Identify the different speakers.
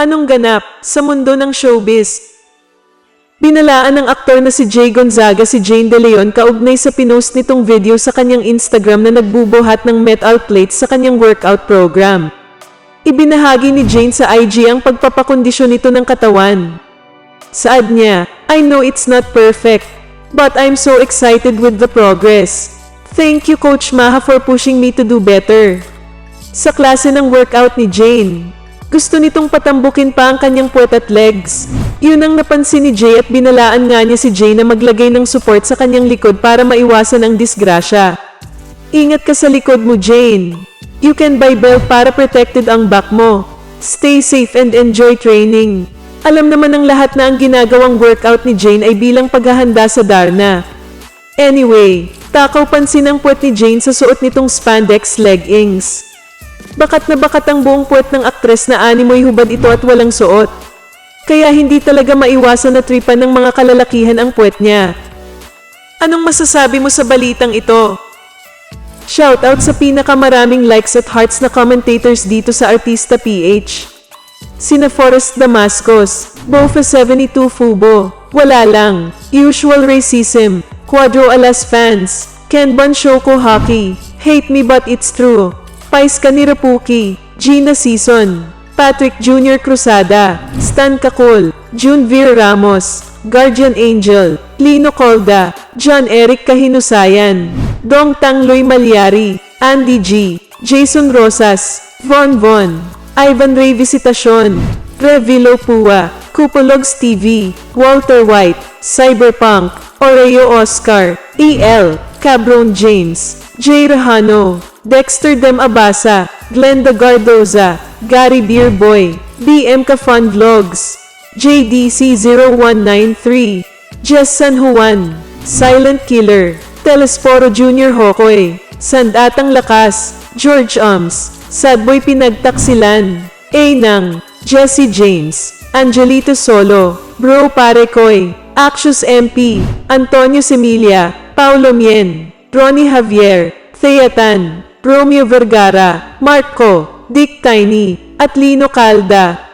Speaker 1: Anong ganap sa mundo ng showbiz? Binalaan ng aktor na si Jay Gonzaga si Jane De Leon kaugnay sa pinost nitong video sa kanyang Instagram na nagbubuhat ng metal plates sa kanyang workout program. Ibinahagi ni Jane sa IG ang pagpapakondisyon nito ng katawan. Saad niya, I know it's not perfect, but I'm so excited with the progress. Thank you Coach Maha for pushing me to do better. Sa klase ng workout ni Jane, gusto nitong patambukin pa ang kanyang puwet at legs. Yun ang napansin ni Jay at binalaan nga niya si Jay na maglagay ng support sa kanyang likod para maiwasan ang disgrasya. Ingat ka sa likod mo, Jane. You can buy belt para protected ang back mo. Stay safe and enjoy training. Alam naman ng lahat na ang ginagawang workout ni Jane ay bilang paghahanda sa Darna. Anyway, takaw pansin ang puwet ni Jane sa suot nitong spandex leggings. Bakat na bakat ang buong puwet ng aktres na animoy hubad ito at walang suot. Kaya hindi talaga maiwasan na tripan ng mga kalalakihan ang puwet niya. Anong masasabi mo sa balitang ito? Shoutout sa pinakamaraming likes at hearts na commentators dito sa Artista PH. Sina Forrest Damascos, Bofa 72 Fubo, Wala Lang, Usual Racism, Quadro Alas Fans, Ken Bon Shoko Hockey, Hate Me But It's True, Pais Kanirapuki, Gina Season, Patrick Jr. Cruzada, Stan Kakul, Junvir Ramos, Guardian Angel, Lino Colda, John Eric Kahinusayan, Dong Tangloy Malyari, Andy G, Jason Rosas, Von Von, Ivan Ray Visitacion, Revilo Pua, Kupulogs TV, Walter White, Cyberpunk, Oreo Oscar, EL, Cabron James, Jay Rahano, Dexter Dem Abasa, Glenda Gardoza, Gary Beerboy, BM Ka Fun Vlogs, JDC0193, Jess San Juan, Silent Killer, Telesforo Jr. Hokoy, Sandatang Lakas, George Ums, Sadboy Pinagtaksilan, Nang, Jesse James, Angelito Solo, Bro Parekoy, Axios MP, Antonio Semilia, Paulo Mien, Ronnie Javier, Theatan, Romeo Vergara, Marco, Dick Tiny, at Lino Calda,